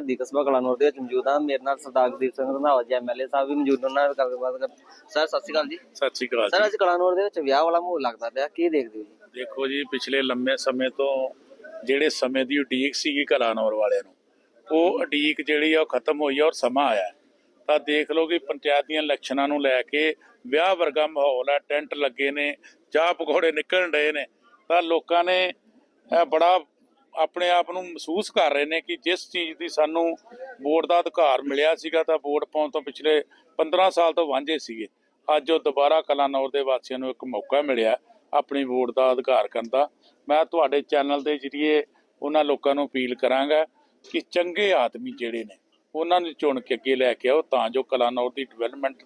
ਸਰਹੱਦੀ ਕਸਬਾ ਕਲਾਨੌਰ ਦੇ ਵਿੱਚ ਮੌਜੂਦ ਹਾਂ। ਮੇਰੇ ਨਾਲ ਸਰਦਾਰ ਗੁਰਦੀਪ ਸਿੰਘ ਰੰਧਾਵਾ ਜੀ ਐਮਐਲਏ ਸਾਹਿਬ ਵੀ ਮੌਜੂਦ ਉਹਨਾਂ ਨਾਲ ਗੱਲਬਾਤ ਕਰ ਸਰ ਸਤਿ ਸ਼੍ਰੀ ਅਕਾਲ ਜੀ। ਸਤਿ ਸ਼੍ਰੀ ਅਕਾਲ ਸਰ ਅੱਜ ਕਲਾਨੌਰ ਦੇ ਵਿੱਚ ਵਿਆਹ ਵਾਲਾ ਮਾਹੌਲ ਲੱਗਦਾ ਪਿਆ। ਕੀ ਦੇਖਦੇ ਹੋ ਜੀ? ਦੇਖੋ ਜੀ ਪਿਛਲੇ ਲੰਮੇ ਸਮੇਂ ਤੋਂ ਜਿਹੜੇ ਸਮੇਂ ਦੀ ਉਡੀਕ ਸੀਗੀ ਕਲਾਨੌਰ ਵਾਲਿਆਂ ਨੂੰ ਉਹ ਉਡੀਕ ਜਿਹੜੀ ਆ ਉਹ ਖਤਮ ਹੋਈ ਆ ਔਰ ਸਮਾਂ ਆਇਆ। ਤਾਂ ਦੇਖ ਲਓ ਕਿ ਪੰਚਾਇਤ ਦੀਆਂ ਇਲੈਕਸ਼ਨਾਂ ਨੂੰ ਲੈ ਕੇ ਵਿਆਹ ਵਰਗਾ ਮਾਹੌਲ ਹੈ ਟੈਂਟ ਲੱਗੇ ਨੇ ਚਾਹ ਪਕੌੜੇ ਨਿਕਲਣ ਡਏ ਨੇ। ਤਾਂ ਲੋਕਾਂ ਨੇ ਇਹ ਬੜਾ ਆਪਣੇ ਆਪ ਨੂੰ ਮਹਿਸੂਸ ਕਰ ਰਹੇ ਨੇ ਕਿ ਜਿਸ ਚੀਜ਼ ਦੀ ਸਾਨੂੰ ਵੋਟ ਦਾ ਅਧਿਕਾਰ ਮਿਲਿਆ ਸੀਗਾ ਤਾਂ ਵੋਟ ਪਾਉਣ ਤੋਂ ਪਿਛਲੇ 15 ਸਾਲ ਤੋਂ ਵਾਂਝੇ ਸੀਗੇ। ਅੱਜ ਉਹ ਦੁਬਾਰਾ ਕਲਾਨੌਰ ਦੇ ਵਾਸੀਆਂ ਨੂੰ ਇੱਕ ਮੌਕਾ ਮਿਲਿਆ ਆਪਣੀ ਵੋਟ ਦਾ ਅਧਿਕਾਰ ਕਰਨ ਦਾ। ਮੈਂ ਤੁਹਾਡੇ ਚੈਨਲ ਦੇ ਜ਼ਰੀਏ ਉਹਨਾਂ ਲੋਕਾਂ ਨੂੰ ਅਪੀਲ ਕਰਾਂਗਾ ਕਿ ਚੰਗੇ ਆਦਮੀ ਜਿਹੜੇ ਨੇ, ਉਹਨਾਂ ਨੂੰ ਚੁਣ ਕੇ ਅੱਗੇ ਲੈ ਕੇ ਆਓ ਤਾਂ ਜੋ ਕਲਾਨੌਰ ਦੀ ਡਿਵੈਲਪਮੈਂਟ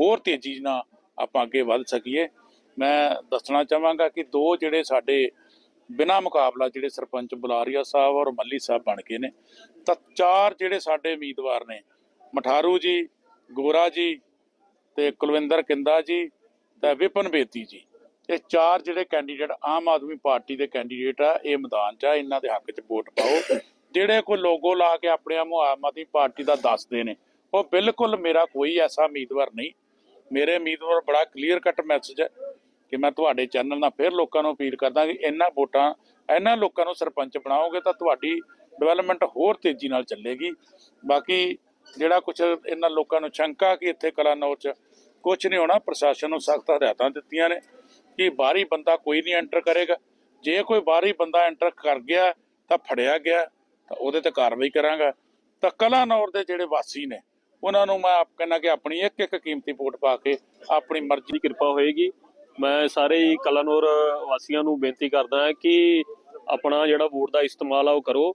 ਹੋਰ ਤੇਜ਼ੀ ਨਾਲ ਆਪਾਂ ਅੱਗੇ ਵੱਧ ਸਕੀਏ। ਮੈਂ ਦੱਸਣਾ ਚਾਹਾਂਗਾ ਕਿ ਦੋ ਜਿਹੜੇ ਸਾਡੇ ਬਿਨਾ ਮੁਕਾਬਲਾ ਜਿਹੜੇ ਸਰਪੰਚ ਬੁਲਾਰੀਆ ਸਾਹਿਬ ਔਰ ਮੱਲੀ ਸਾਹਿਬ ਬਣ ਗਏ ਨੇ, ਤਾਂ ਚਾਰ ਜਿਹੜੇ ਸਾਡੇ ਉਮੀਦਵਾਰ ਨੇ, ਮਠਾਰੂ ਜੀ, ਗੋਰਾ ਜੀ ਤੇ ਕੁਲਵਿੰਦਰ ਕਿੰਦਾ ਜੀ ਤੇ ਵਿਪਨ ਬੇਤੀ ਜੀ, ਇਹ ਚਾਰ ਜਿਹੜੇ ਕੈਂਡੀਡੇਟ ਆਮ ਆਦਮੀ ਪਾਰਟੀ ਦੇ ਕੈਂਡੀਡੇਟ ਆ, ਇਹ ਮੈਦਾਨ 'ਚ ਆ, ਇਹਨਾਂ ਦੇ ਹੱਕ 'ਚ ਵੋਟ ਪਾਓ। ਜਿਹੜੇ ਕੋਈ ਲੋਗੋ ਲਾ ਕੇ ਆਪਣੇ ਆਪ ਨੂੰ ਆਮ ਆਦਮੀ ਪਾਰਟੀ ਦਾ ਦੱਸਦੇ ਨੇ, ਉਹ ਬਿਲਕੁਲ ਮੇਰਾ ਕੋਈ ਐਸਾ ਉਮੀਦਵਾਰ ਨਹੀਂ। ਮੇਰੇ ਉਮੀਦਵਾਰ ਬੜਾ ਕਲੀਅਰ ਕੱਟ ਮੈਸੇਜ ਹੈ। ਕਿ ਮੈਂ ਤੁਹਾਡੇ ਚੈਨਲ ਨਾਲ ਫਿਰ ਲੋਕਾਂ ਨੂੰ ਅਪੀਲ ਕਰਦਾ ਕਿ ਇਹਨਾਂ ਵੋਟਾਂ ਇਹਨਾਂ ਲੋਕਾਂ ਨੂੰ ਸਰਪੰਚ ਬਣਾਓਗੇ ਤਾਂ ਤੁਹਾਡੀ ਡਿਵੈਲਪਮੈਂਟ ਹੋਰ ਤੇਜ਼ੀ ਨਾਲ ਚੱਲੇਗੀ। ਬਾਕੀ ਜਿਹੜਾ ਕੁਝ ਇਹਨਾਂ ਲੋਕਾਂ ਨੂੰ ਸ਼ੰਕਾ ਕਿ ਇੱਥੇ ਕਲਾਨੌਰ ਚ ਕੁਝ ਨਹੀਂ ਹੋਣਾ, ਪ੍ਰਸ਼ਾਸਨ ਨੂੰ ਸਖਤ ਹਦਾਇਤਾਂ ਦਿੱਤੀਆਂ ਨੇ ਕਿ ਬਾਹਰੀ ਬੰਦਾ ਕੋਈ ਨਹੀਂ ਐਂਟਰ ਕਰੇਗਾ। ਜੇ ਕੋਈ ਬਾਹਰੀ ਬੰਦਾ ਐਂਟਰ ਕਰ ਗਿਆ ਤਾਂ ਫੜਿਆ ਗਿਆ, ਤਾਂ ਉਹਦੇ ਤੇ ਕਾਰਵਾਈ ਕਰਾਂਗਾ। ਤਾਂ ਕਲਾਨੌਰ ਦੇ ਜਿਹੜੇ ਵਾਸੀ ਨੇ, ਉਹਨਾਂ ਨੂੰ ਮੈਂ ਆਪ ਕਹਿੰਦਾ ਕਿ ਆਪਣੀ ਇੱਕ ਇੱਕ ਕੀਮਤੀ ਵੋਟ ਪਾ ਕੇ ਆਪਣੀ ਮਰਜ਼ੀ ਦੀ ਕਿਰਪਾ ਹੋਏਗੀ। ਮੈਂ ਸਾਰੇ ਹੀ ਕਲਾਨੌਰ ਵਾਸੀਆਂ ਨੂੰ ਬੇਨਤੀ ਕਰਦਾ ਹਾਂ ਕਿ ਆਪਣਾ ਜਿਹੜਾ ਵੋਟ ਦਾ ਇਸਤੇਮਾਲ ਆ ਉਹ ਕਰੋ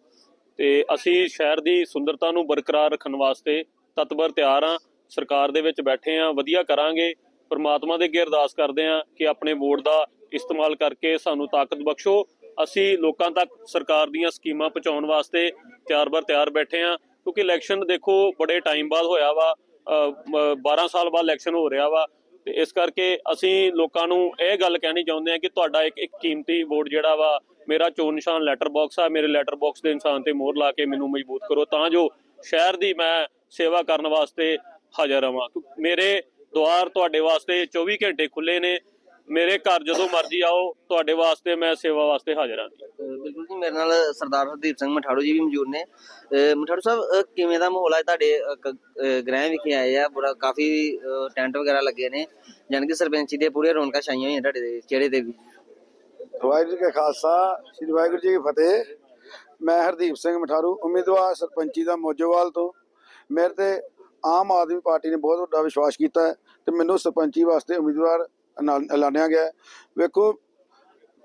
ਤੇ ਅਸੀਂ ਸ਼ਹਿਰ ਦੀ ਸੁੰਦਰਤਾ ਨੂੰ ਬਰਕਰਾਰ ਰੱਖਣ ਵਾਸਤੇ ਤਤਪਰ ਤਿਆਰ ਹਾਂ ਸਰਕਾਰ ਦੇ ਵਿੱਚ ਬੈਠੇ ਹਾਂ ਵਧੀਆ ਕਰਾਂਗੇ। ਪਰਮਾਤਮਾ ਦੇ ਅੱਗੇ ਅਰਦਾਸ ਕਰਦੇ ਹਾਂ ਕਿ ਆਪਣੇ ਵੋਟ ਦਾ ਇਸਤੇਮਾਲ ਕਰਕੇ ਸਾਨੂੰ ਤਾਕਤ ਬਖਸ਼ੋ। ਅਸੀਂ ਲੋਕਾਂ ਤੱਕ ਸਰਕਾਰ ਦੀਆਂ ਸਕੀਮਾਂ ਪਹੁੰਚਾਉਣ ਵਾਸਤੇ ਤਿਆਰ ਬਰ ਤਿਆਰ ਬੈਠੇ ਹਾਂ ਕਿਉਂਕਿ ਇਲੈਕਸ਼ਨ ਦੇਖੋ ਬੜੇ ਟਾਈਮ ਬਾਅਦ ਹੋਇਆ ਵਾ। ਅ, 12 ਸਾਲ ਬਾਅਦ ਇਲੈਕਸ਼ਨ ਹੋ ਰਿਹਾ ਵਾ। ਤੇ ਇਸ ਕਰਕੇ ਅਸੀਂ ਲੋਕਾਂ ਨੂੰ ਇਹ ਗੱਲ ਕਹਿਣੀ ਚਾਹੁੰਦੇ ਹਾਂ ਕਿ ਤੁਹਾਡਾ ਇੱਕ ਇੱਕ ਕੀਮਤੀ ਵੋਟ ਜਿਹੜਾ ਵਾ, ਮੇਰਾ ਚੋਣ ਨਿਸ਼ਾਨ ਲੈਟਰ ਬਾਕਸ ਆ, ਮੇਰੇ ਲੈਟਰ ਬਾਕਸ ਦੇ ਇਨਸਾਨ ਤੇ ਮੋਹਰ ਲਾ ਕੇ ਮੈਨੂੰ ਮਜ਼ਬੂਤ ਕਰੋ, ਤਾਂ ਜੋ ਸ਼ਹਿਰ ਦੀ ਮੈਂ ਸੇਵਾ ਕਰਨ ਵਾਸਤੇ ਹਾਜ਼ਰ ਰਵਾਂ। ਮੇਰੇ ਦੁਆਰ ਤੁਹਾਡੇ ਵਾਸਤੇ 24 ਘੰਟੇ ਖੁੱਲੇ ਨੇ ਮੇਰੇ ਘਰ ਜਦੋਂ ਮਰਜ਼ੀ ਆਓ ਤੁਹਾਡੇ ਵਾਸਤੇ ਮੈਂ ਸੇਵਾ ਵਾਸਤੇ ਹਾਜ਼ਰ ਹਾਂ। ਬਿਲਕੁਲ ਜੀ ਮੇਰੇ ਨਾਲ ਸਰਦਾਰ ਹਰਦੀਪ ਸਿੰਘ ਮਠਾੜੂ ਜੀ ਵੀ ਮੌਜੂਦ ਨੇ। ਮਠਾੜੂ ਸਾਹਿਬ ਕਿਵੇਂ ਦਾ ਮਾਹੌਲ ਹੈ ਤੁਹਾਡੇ ਗ੍ਰਹਿ ਵਿਖੇ ਆਏ ਆ ਬੜਾ ਕਾਫੀ ਟੈਂਟ ਵਗੈਰਾ ਲੱਗੇ ਨੇ ਯਾਨੀ ਕਿ ਸਰਪੰਚੀ ਦੇ ਪੂਰੇ ਰੌਣਕਾਂ ਛਾਈਆਂ ਹੋਈਆਂ ਤੁਹਾਡੇ ਦੇ ਚਿਹਰੇ ਤੇ ਵੀ। ਵਾਹਿਗੁਰੂ ਜੀ ਕਾ ਖਾਲਸਾ ਸ੍ਰੀ ਵਾਹਿਗੁਰੂ ਜੀ ਕੀ ਫਤਿਹ। ਮੈਂ ਹਰਦੀਪ ਸਿੰਘ ਮਠਾਰੂ ਉਮੀਦਵਾਰ ਸਰਪੰਚੀ ਦਾ ਮੋਜੋਵਾਲ ਤੋਂ। ਮੇਰੇ ਤੇ ਆਮ ਆਦਮੀ ਪਾਰਟੀ ਨੇ ਬਹੁਤ ਵੱਡਾ ਵਿਸ਼ਵਾਸ ਕੀਤਾ ਹੈ ਤੇ ਮੈਨੂੰ ਸਰਪੰਚੀ ਵਾਸਤੇ ਉਮੀਦਵਾਰ ਐਲਾ- ਐਲਾਨਿਆ ਗਿਆ ਹੈ। ਵੇਖੋ,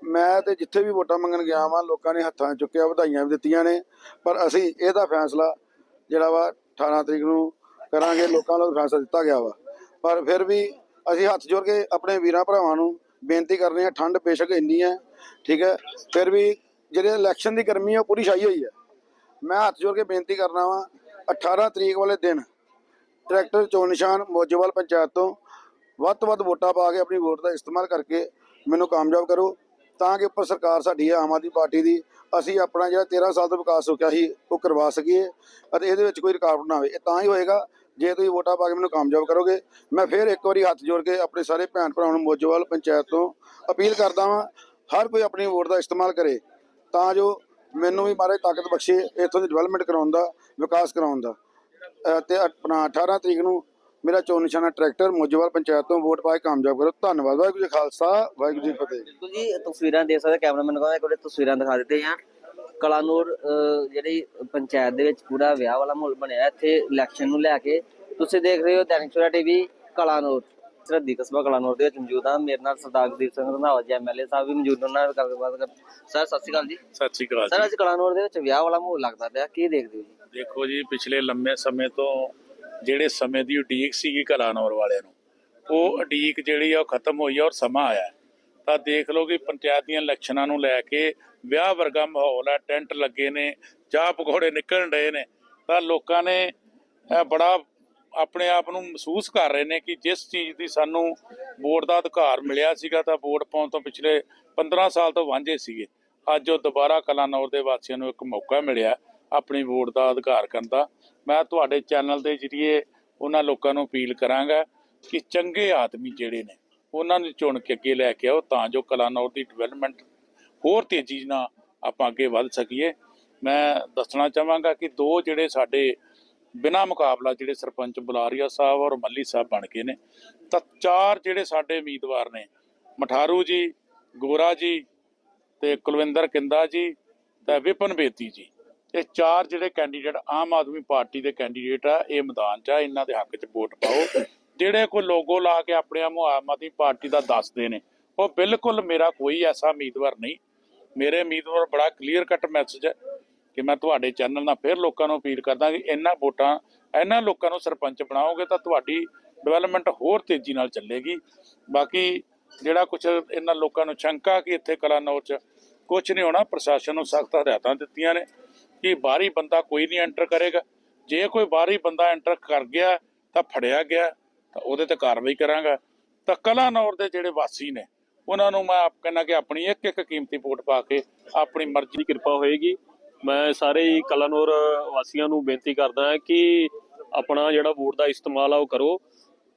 ਮੈਂ ਤੇ ਜਿੱਥੇ ਵੀ ਵੋਟਾਂ ਮੰਗਣ ਗਿਆ ਵਾਂ, ਲੋਕਾਂ ਨੇ ਹੱਥਾਂ 'ਚ ਚੁੱਕਿਆ, ਵਧਾਈਆਂ ਵੀ ਦਿੱਤੀਆਂ ਨੇ। ਪਰ ਅਸੀਂ ਇਹਦਾ ਫੈਸਲਾ ਜਿਹੜਾ ਵਾ 18 ਤਰੀਕ ਨੂੰ ਕਰਾਂਗੇ, ਲੋਕਾਂ ਨੂੰ ਫੈਸਲਾ ਦਿੱਤਾ ਗਿਆ ਵਾ। ਪਰ ਫਿਰ ਵੀ ਅਸੀਂ ਹੱਥ ਜੋੜ ਕੇ ਆਪਣੇ ਵੀਰਾਂ ਭਰਾਵਾਂ ਨੂੰ ਬੇਨਤੀ ਕਰਨੇ ਹਾਂ, ਠੰਡ ਬੇਸ਼ੱਕ ਇੰਨੀ ਹੈ, ਠੀਕ ਹੈ। ਫਿਰ ਵੀ ਜਿਹੜੇ ਇਲੈਕਸ਼ਨ ਦੀ ਗਰਮੀ ਹੈ ਉਹ ਪੂਰੀ ਛਾਈ ਹੋਈ ਹੈ। ਮੈਂ ਹੱਥ ਜੋੜ ਕੇ ਬੇਨਤੀ ਕਰਨਾ ਵਾਂ 18 ਤਰੀਕ ਵਾਲੇ ਦਿਨ ਟਰੈਕਟਰ ਚੋਣ ਨਿਸ਼ਾਨ ਮੋਜੋਵਾਲ ਪੰਚਾਇਤ ਤੋਂ ਵੱਧ ਤੋਂ ਵੱਧ ਵੋਟਾਂ ਪਾ ਕੇ ਆਪਣੀ ਵੋਟ ਦਾ ਇਸਤੇਮਾਲ ਕਰਕੇ ਮੈਨੂੰ ਕਾਮਯਾਬ ਕਰੋ, ਤਾਂ ਕਿ ਉੱਪਰ ਸਰਕਾਰ ਸਾਡੀ ਹੈ ਆਮ ਆਦਮੀ ਪਾਰਟੀ ਦੀ, ਅਸੀਂ ਆਪਣਾ ਜਿਹੜਾ 13 ਸਾਲ ਦਾ ਵਿਕਾਸ ਰੁਕਿਆ ਸੀ, ਉਹ ਕਰਵਾ ਸਕੀਏ ਅਤੇ ਇਹਦੇ ਵਿੱਚ ਕੋਈ ਰੁਕਾਵਟ ਨਾ ਆਵੇ। ਇਹ ਤਾਂ ਹੀ ਹੋਏਗਾ ਜੇ ਤੁਸੀਂ ਵੋਟਾਂ ਪਾ ਕੇ ਮੈਨੂੰ ਕਾਮਯਾਬ ਕਰੋਗੇ। ਮੈਂ ਫਿਰ ਇੱਕ ਵਾਰੀ ਹੱਥ ਜੋੜ ਕੇ ਆਪਣੇ ਸਾਰੇ ਭੈਣ ਭਰਾਵਾਂ ਨੂੰ ਮੋਜੋਵਾਲ ਪੰਚਾਇਤ ਤੋਂ ਅਪੀਲ ਕਰਦਾ ਵਾਂ, ਹਰ ਕੋਈ ਆਪਣੀ ਵੋਟ ਦਾ ਇਸਤੇਮਾਲ ਕਰੇ, ਤਾਂ ਜੋ ਮੈਨੂੰ ਵੀ ਮਾਰੇ ਤਾਕਤ ਬਖਸ਼ੇ ਇੱਥੋਂ ਦੀ ਡਿਵੈਲਪਮੈਂਟ ਕਰਾਉਣ ਦਾ, ਵਿਕਾਸ ਕਰਾਉਣ ਦਾ। ਅਹ ਤੇ ਆਪਣਾ 18 ਤਰੀਕ ਨੂੰ ਮੇਰਾ ਚੋਣ ਨਿਸ਼ਾਨਾ ਟਰੈਕਟਰ ਮੋਜੋਵਾਲ ਪੰਚਾਇਤ ਤੋਂ ਵੋਟ ਪਾ ਕੇ ਕਾਮਯਾਬ ਕਰੋ। ਧੰਨਵਾਦ ਵਾਹਿਗੁਰੂ ਜੀ ਖਾਲਸਾ ਵਾਹਿਗੁਰੂ ਜੀ ਫਤਿਹ। ਬਿਲਕੁਲ ਜੀ ਤਸਵੀਰਾਂ ਦੇ ਸਕਦੇ ਕੈਮਰਾਮੈਨ ਕਹਿੰਦਾ ਵਾਰੀ ਤਸਵੀਰਾਂ ਦਿਖਾ ਦਿੱਤੇ ਆ ਕਲਾਨੂਰ ਜਿਹੜੀ ਪੰਚਾਇਤ ਦੇ ਵਿੱਚ ਪੂਰਾ ਵਿਆਹ ਵਾਲਾ ਮਾਹੌਲ ਬਣਿਆ ਇੱਥੇ ਇਲੈਕਸ਼ਨ ਨੂੰ ਲੈ ਕੇ। ਤੁਸੀਂ ਦੇਖ ਰਹੇ ਹੋ ਦੈਨਿਕ ਸਵੇਰਾ ਟੀਵੀ ਕਲਾਨੂਰ। ਸਰਹੱਦੀ ਕਸਬਾ ਕਲਾਨੂਰ ਦੇ ਵਿੱਚ ਮੌਜੂਦ ਹਾਂ। ਮੇਰੇ ਨਾਲ ਸਰਦਾਰ ਗੁਰਦੀਪ ਸਿੰਘ ਰੰਧਾਵਾ ਜੀ ਐਮਐਲਏ ਸਾਹਿਬ ਵੀ ਮੌਜੂਦ ਉਹਨਾਂ ਨਾਲ ਗੱਲਬਾਤ ਕਰ ਸਰ ਸਤਿ ਸ਼੍ਰੀ ਅਕਾਲ ਜੀ। ਸਤਿ ਸ਼੍ਰੀ ਅਕਾਲ ਸਰ ਅੱਜ ਕਲਾਨੂਰ ਦੇ ਵਿੱਚ ਵਿਆਹ ਵਾਲਾ ਮਾਹੌਲ ਲੱਗਦਾ ਪਿਆ ਕੀ ਦੇਖਦੇ ਹੋ ਜੀ? ਦੇਖੋ ਜੀ ਪਿਛਲੇ ਲੰਮੇ ਸਮੇਂ ਤੋਂ ਜਿਹੜੇ ਸਮੇਂ ਦੀ ਉਡੀਕ ਸੀਗੀ ਕਲਾਨੌਰ ਵਾਲਿਆਂ ਨੂੰ, ਉਹ ਉਡੀਕ ਜਿਹੜੀ ਆ ਉਹ ਖਤਮ ਹੋਈ ਆ ਔਰ ਸਮਾਂ ਆਇਆ ਤਾਂ ਦੇਖ ਲਓ ਕਿ ਪੰਚਾਇਤ ਦੀਆਂ ਇਲੈਕਸ਼ਨਾਂ ਨੂੰ ਲੈ ਕੇ ਵਿਆਹ ਵਰਗਾ ਮਾਹੌਲ ਹੈ ਟੈਂਟ ਲੱਗੇ ਨੇ, ਚਾਹ ਪਕੌੜੇ ਨਿਕਲਣ ਡਏ ਨੇ। ਤਾਂ ਲੋਕਾਂ ਨੇ ਬੜਾ ਆਪਣੇ ਆਪ ਨੂੰ ਮਹਿਸੂਸ ਕਰ ਰਹੇ ਨੇ ਕਿ ਜਿਸ ਚੀਜ਼ ਦੀ ਸਾਨੂੰ ਵੋਟ ਦਾ ਅਧਿਕਾਰ ਮਿਲਿਆ ਸੀਗਾ, ਤਾਂ ਵੋਟ ਪਾਉਣ ਤੋਂ ਪਿਛਲੇ 15 ਸਾਲ ਤੋਂ ਵਾਂਝੇ ਸੀਗੇ। ਅੱਜ ਉਹ ਦੁਬਾਰਾ ਕਲਾਨੌਰ ਦੇ ਵਾਸੀਆਂ ਨੂੰ ਇੱਕ ਮੌਕਾ ਮਿਲਿਆ। ਆਪਣੀ ਵੋਟ ਦਾ ਅਧਿਕਾਰ ਕਰਦਾ ਮੈਂ ਤੁਹਾਡੇ ਚੈਨਲ ਦੇ ਜ਼ਰੀਏ ਉਹਨਾਂ ਲੋਕਾਂ ਨੂੰ ਅਪੀਲ ਕਰਾਂਗਾ ਕਿ ਚੰਗੇ ਆਦਮੀ ਜਿਹੜੇ ਨੇ, ਉਹਨਾਂ ਨੂੰ ਚੁਣ ਕੇ ਅੱਗੇ ਲੈ ਕੇ ਆਓ ਤਾਂ ਜੋ ਕਲਾਨੌਰ ਦੀ ਡਿਵੈਲਪਮੈਂਟ ਹੋਰ ਤੇਜ਼ੀ ਨਾਲ ਆਪਾਂ ਅੱਗੇ ਵੱਧ ਸਕੀਏ। ਮੈਂ ਦੱਸਣਾ ਚਾਹਾਂਗਾ ਕਿ ਦੋ ਜਿਹੜੇ ਸਾਡੇ ਬਿਨਾ ਮੁਕਾਬਲਾ ਜਿਹੜੇ ਸਰਪੰਚ ਬੁਲਾਰੀਆ ਸਾਹਿਬ ਔਰ ਮੱਲੀ ਸਾਹਿਬ ਬਣ ਗਏ ਨੇ, ਤਾਂ ਚਾਰ ਜਿਹੜੇ ਸਾਡੇ ਉਮੀਦਵਾਰ ਨੇ, ਮਠਾਰੂ ਜੀ, ਗੋਰਾ ਜੀ ਤੇ ਕੁਲਵਿੰਦਰ ਕਿੰਦਾ ਜੀ ਤੇ ਵਿਪਨ ਬੇਤੀ ਜੀ। ਇਹ ਚਾਰ ਜਿਹੜੇ ਕੈਂਡੀਡੇਟ ਆਮ ਆਦਮੀ ਪਾਰਟੀ ਦੇ ਕੈਂਡੀਡੇਟ ਆ, ਇਹ ਮੈਦਾਨ 'ਚ ਆ, ਇਹਨਾਂ ਦੇ ਹੱਕ 'ਚ ਵੋਟ ਪਾਓ। ਜਿਹੜੇ ਕੋਈ ਲੋਗੋ ਲਾ ਕੇ ਆਪਣੇ ਆਪ ਨੂੰ ਆਮ ਆਦਮੀ ਪਾਰਟੀ ਦਾ ਦੱਸਦੇ ਨੇ, ਉਹ ਬਿਲਕੁਲ ਮੇਰਾ ਕੋਈ ਐਸਾ ਉਮੀਦਵਾਰ ਨਹੀਂ। ਮੇਰੇ ਉਮੀਦਵਾਰ ਬੜਾ ਕਲੀਅਰ ਕੱਟ ਮੈਸੇਜ ਹੈ ਕਿ ਮੈਂ ਤੁਹਾਡੇ ਚੈਨਲ ਨਾਲ ਫਿਰ ਲੋਕਾਂ ਨੂੰ ਅਪੀਲ ਕਰਦਾ ਕਿ ਇਹਨਾਂ ਵੋਟਾਂ, ਇਹਨਾਂ ਲੋਕਾਂ ਨੂੰ ਸਰਪੰਚ ਬਣਾਓਗੇ ਤਾਂ ਤੁਹਾਡੀ ਡਿਵੈਲਪਮੈਂਟ ਹੋਰ ਤੇਜ਼ੀ ਨਾਲ ਚੱਲੇਗੀ। ਬਾਕੀ ਜਿਹੜਾ ਕੁਝ ਇਹਨਾਂ ਲੋਕਾਂ ਨੂੰ ਸ਼ੰਕਾ ਕਿ ਇੱਥੇ ਕਲਾਨੌਰ ਚ ਕੁਝ ਨਹੀਂ ਹੋਣਾ, ਪ੍ਰਸ਼ਾਸਨ ਨੂੰ ਸਖਤ ਹਦਾਇਤਾਂ ਦਿੱਤੀਆਂ ਨੇ। ਕਿ ਬਾਹਰੀ ਬੰਦਾ ਕੋਈ ਨਹੀਂ ਐਂਟਰ ਕਰੇਗਾ। ਜੇ ਕੋਈ ਬਾਹਰੀ ਬੰਦਾ ਐਂਟਰ ਕਰ ਗਿਆ, ਤਾਂ ਫੜਿਆ ਗਿਆ, ਤਾਂ ਉਹਦੇ ਤੇ ਕਾਰਵਾਈ ਕਰਾਂਗਾ। ਤਾਂ ਕਲਾਨੌਰ ਦੇ ਜਿਹੜੇ ਵਾਸੀ ਨੇ, ਉਹਨਾਂ ਨੂੰ ਮੈਂ ਆਪ ਕਹਿੰਦਾ ਕਿ ਆਪਣੀ ਇੱਕ ਇੱਕ ਕੀਮਤੀ ਵੋਟ ਪਾ ਕੇ ਆਪਣੀ ਮਰਜ਼ੀ ਦੀ ਕਿਰਪਾ ਹੋਏਗੀ। ਮੈਂ ਸਾਰੇ ਹੀ ਕਲਾਨੌਰ ਵਾਸੀਆਂ ਨੂੰ ਬੇਨਤੀ ਕਰਦਾ ਹਾਂ ਕਿ ਆਪਣਾ ਜਿਹੜਾ ਵੋਟ ਦਾ ਇਸਤੇਮਾਲ ਆ ਉਹ ਕਰੋ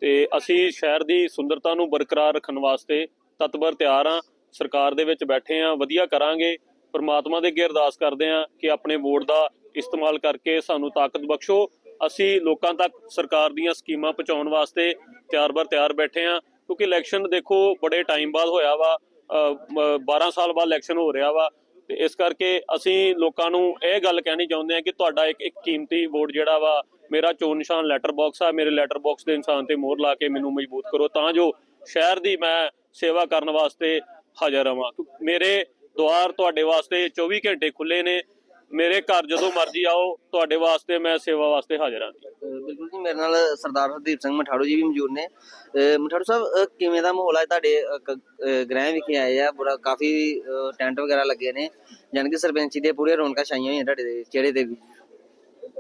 ਤੇ ਅਸੀਂ ਸ਼ਹਿਰ ਦੀ ਸੁੰਦਰਤਾ ਨੂੰ ਬਰਕਰਾਰ ਰੱਖਣ ਵਾਸਤੇ ਤਤਪਰ ਤਿਆਰ ਆ ਸਰਕਾਰ ਦੇ ਵਿੱਚ ਬੈਠੇ ਆ ਵਧੀਆ ਕਰਾਂਗੇ। ਪਰਮਾਤਮਾ ਦੇ ਅੱਗੇ ਅਰਦਾਸ ਕਰਦੇ ਹਾਂ ਕਿ ਆਪਣੇ ਵੋਟ ਦਾ ਇਸਤੇਮਾਲ ਕਰਕੇ ਸਾਨੂੰ ਤਾਕਤ ਬਖਸ਼ੋ। ਅਸੀਂ ਲੋਕਾਂ ਤੱਕ ਸਰਕਾਰ ਦੀਆਂ ਸਕੀਮਾਂ ਪਹੁੰਚਾਉਣ ਵਾਸਤੇ ਤਿਆਰ ਬਰ ਤਿਆਰ ਬੈਠੇ ਹਾਂ ਕਿਉਂਕਿ ਇਲੈਕਸ਼ਨ ਦੇਖੋ ਬੜੇ ਟਾਈਮ ਬਾਅਦ ਹੋਇਆ ਵਾ ਅ, 12 ਸਾਲ ਬਾਅਦ ਇਲੈਕਸ਼ਨ ਹੋ ਰਿਹਾ ਵਾ। ਤੇ ਇਸ ਕਰਕੇ ਅਸੀਂ ਲੋਕਾਂ ਨੂੰ ਇਹ ਗੱਲ ਕਹਿਣੀ ਚਾਹੁੰਦੇ ਹਾਂ ਕਿ ਤੁਹਾਡਾ ਇੱਕ ਇੱਕ ਕੀਮਤੀ ਵੋਟ ਜਿਹੜਾ ਵਾ ਮੇਰਾ ਚੋਣ ਨਿਸ਼ਾਨ ਲੈਟਰ ਬਾਕਸ ਆ ਮੇਰੇ ਲੈਟਰ ਬਾਕਸ ਦੇ ਇਨਸਾਨ ਤੇ ਮੋਹਰ ਲਾ ਕੇ ਮੈਨੂੰ ਮਜ਼ਬੂਤ ਕਰੋ ਤਾਂ ਜੋ ਸ਼ਹਿਰ ਦੀ ਮੈਂ ਸੇਵਾ ਕਰਨ ਵਾਸਤੇ ਹਾਜ਼ਰ ਰਵਾਂ। ਮੇਰੇ ਦੁਆਰ ਤੁਹਾਡੇ ਵਾਸਤੇ 24 ਘੰਟੇ ਖੁੱਲੇ ਨੇ। ਮੇਰੇ ਘਰ ਜਦੋਂ ਮਰਜ਼ੀ ਆਓ ਤੁਹਾਡੇ ਵਾਸਤੇ ਮੈਂ ਸੇਵਾ ਵਾਸਤੇ ਹਾਜ਼ਰ ਹਾਂ ਬਿਲਕੁਲ ਜੀ ਮੇਰੇ ਨਾਲ ਸਰਦਾਰ ਹਰਦੀਪ ਸਿੰਘ ਮਠਾੜੂ ਜੀ ਵੀ ਮੌਜੂਦ ਨੇ। ਮਠਾੜੂ ਸਾਹਿਬ ਕਿਵੇਂ ਦਾ ਮਾਹੌਲ ਹੈ ਤੁਹਾਡੇ ਗ੍ਰਹਿ ਵਿਖੇ ਆਏ ਆ? ਬੜਾ ਕਾਫੀ ਟੈਂਟ ਵਗੈਰਾ ਲੱਗੇ ਨੇ। ਜਾਣੀ ਕਿ ਸਰਪੰਚੀ ਦੇ ਪੂਰੇ ਰੌਣਕਾਂ ਛਾਈਆਂ ਹੋਈਆਂ ਤੁਹਾਡੇ ਦੇ ਚਿਹਰੇ ਤੇ ਵੀ।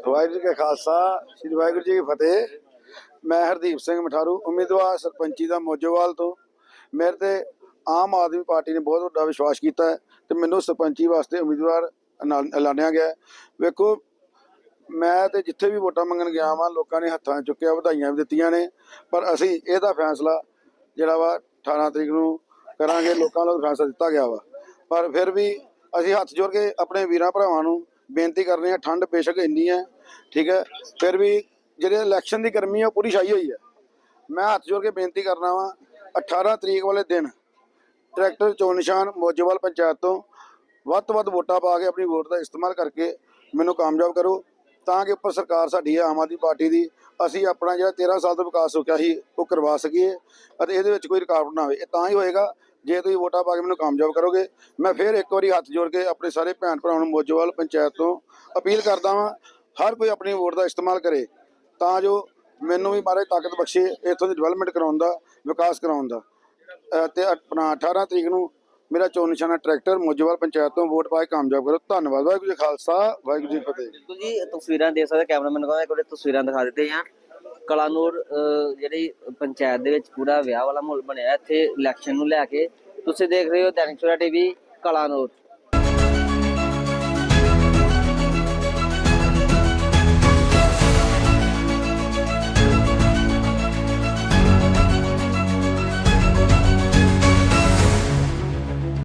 ਵਾਹਿਗੁਰੂ ਜੀ ਕਾ ਖਾਲਸਾ ਸ੍ਰੀ ਵਾਹਿਗੁਰੂ ਜੀ ਕੀ ਫਤਿਹ। ਮੈਂ ਹਰਦੀਪ ਸਿੰਘ ਮਠਾਰੂ ਉਮੀਦਵਾਰ ਸਰਪੰਚੀ ਦਾ ਮੋਜੋਵਾਲ ਤੋਂ। ਮੇਰੇ ਤੇ ਆਮ ਆਦਮੀ ਪਾਰਟੀ ਨੇ ਬਹੁਤ ਵੱਡਾ ਵਿਸ਼ਵਾਸ ਕੀਤਾ ਹੈ। ਤੇ ਮੈਨੂੰ ਸਰਪੰਚੀ ਵਾਸਤੇ ਉਮੀਦਵਾਰ ਐਲਾ- ਐਲਾਨਿਆ ਗਿਆ ਵੇਖੋ, ਮੈਂ ਤੇ ਜਿੱਥੇ ਵੀ ਵੋਟਾਂ ਮੰਗਣ ਗਿਆ ਵਾਂ, ਲੋਕਾਂ ਨੇ ਹੱਥਾਂ ਚੁੱਕਿਆ, ਵਧਾਈਆਂ ਵੀ ਦਿੱਤੀਆਂ ਨੇ, ਪਰ ਅਸੀਂ ਇਹਦਾ ਫੈਸਲਾ ਜਿਹੜਾ ਵਾ 18 ਤਰੀਕ ਨੂੰ ਕਰਾਂਗੇ, ਲੋਕਾਂ ਨੂੰ ਫੈਸਲਾ ਦਿੱਤਾ ਗਿਆ ਵਾ। ਪਰ ਫਿਰ ਵੀ ਅਸੀਂ ਹੱਥ ਜੋੜ ਕੇ ਆਪਣੇ ਵੀਰਾਂ ਭਰਾਵਾਂ ਨੂੰ ਬੇਨਤੀ ਕਰਨੀ ਆ ਠੰਡ ਬੇਸ਼ੱਕ ਇੰਨੀ ਹੈ, ਠੀਕ ਹੈ, ਫਿਰ ਵੀ ਜਿਹੜੇ ਇਲੈਕਸ਼ਨ ਦੀ ਗਰਮੀ ਆ, ਉਹ ਪੂਰੀ ਛਾਈ ਹੋਈ ਹੈ। ਮੈਂ ਹੱਥ ਜੋੜ ਕੇ ਬੇਨਤੀ ਕਰਨਾ ਵਾ 18 ਤਰੀਕ ਵਾਲੇ ਦਿਨ ਟਰੈਕਟਰ ਚੋਣ ਨਿਸ਼ਾਨ ਮੋਜੋਵਾਲ ਪੰਚਾਇਤ ਤੋਂ ਵੱਧ ਤੋਂ ਵੱਧ ਵੋਟਾਂ ਪਾ ਕੇ ਆਪਣੀ ਵੋਟ ਦਾ ਇਸਤੇਮਾਲ ਕਰਕੇ ਮੈਨੂੰ ਕਾਮਯਾਬ ਕਰੋ, ਤਾਂ ਕਿ ਉੱਪਰ ਸਰਕਾਰ ਸਾਡੀ ਹੈ ਆਮ ਆਦਮੀ ਪਾਰਟੀ ਦੀ ਅਸੀਂ ਆਪਣਾ ਜਿਹੜਾ 13 ਸਾਲ ਦਾ ਵਿਕਾਸ ਰੁਕਿਆ ਸੀ, ਉਹ ਕਰਵਾ ਸਕੀਏ ਅਤੇ ਇਹਦੇ ਵਿੱਚ ਕੋਈ ਰੁਕਾਵਟ ਨਾ ਹੋਵੇ ਇਹ ਤਾਂ ਹੀ ਹੋਏਗਾ ਜੇ ਤੁਸੀਂ ਵੋਟਾਂ ਪਾ ਕੇ ਮੈਨੂੰ ਕਾਮਯਾਬ ਕਰੋਗੇ। ਮੈਂ ਫਿਰ ਇੱਕ ਵਾਰੀ ਹੱਥ ਜੋੜ ਕੇ ਆਪਣੇ ਸਾਰੇ ਭੈਣ ਭਰਾਵਾਂ ਨੂੰ ਮੋਜੋਵਾਲ ਪੰਚਾਇਤ ਤੋਂ ਅਪੀਲ ਕਰਦਾ ਵਾਂ, ਹਰ ਕੋਈ ਆਪਣੀ ਵੋਟ ਦਾ ਇਸਤੇਮਾਲ ਕਰੇ, ਤਾਂ ਜੋ ਮੈਨੂੰ ਵੀ ਮਾਰੇ ਤਾਕਤ ਬਖਸ਼ੇ, ਇੱਥੋਂ ਦੀ ਡਿਵੈਲਪਮੈਂਟ ਕਰਾਉਣ ਦਾ, ਵਿਕਾਸ ਕਰਾਉਣ ਦਾ। ਤੇ ਆਪਣਾ 18 ਤਰੀਕ ਨੂੰ ਮੇਰਾ ਚੋਣ ਨਿਸ਼ਾਨਾ ਟਰੈਕਟਰ ਮੋਜੋਵਾਲ ਪੰਚਾਇਤ ਤੋਂ ਵੋਟ ਪਾ ਕੇ ਕਾਮਯਾਬ ਕਰੋ। ਧੰਨਵਾਦ। ਵਾਹਿਗੁਰੂ ਜੀ ਖਾਲਸਾ, ਵਾਹਿਗੁਰੂ ਜੀ ਫਤਿਹ। ਬਿਲਕੁਲ ਜੀ, ਤਸਵੀਰਾਂ ਦੇਖ ਸਕਦੇ ਕੈਮਰਾਮੈਨ ਕਹਿੰਦਾ ਕੋਲੇ ਤਸਵੀਰਾਂ ਦਿਖਾ ਦਿੱਤੇ ਆ ਕਲਾਨੂਰ ਜਿਹੜੀ ਪੰਚਾਇਤ ਦੇ ਵਿੱਚ ਪੂਰਾ ਵਿਆਹ ਵਾਲਾ ਮਾਹੌਲ ਬਣਿਆ ਇੱਥੇ ਇਲੈਕਸ਼ਨ ਨੂੰ ਲੈ ਕੇ। ਤੁਸੀਂ ਦੇਖ ਰਹੇ ਹੋ ਦੈਨਿਕ ਸਵੇਰਾ ਟੀਵੀ, ਕਲਾਨੂਰ।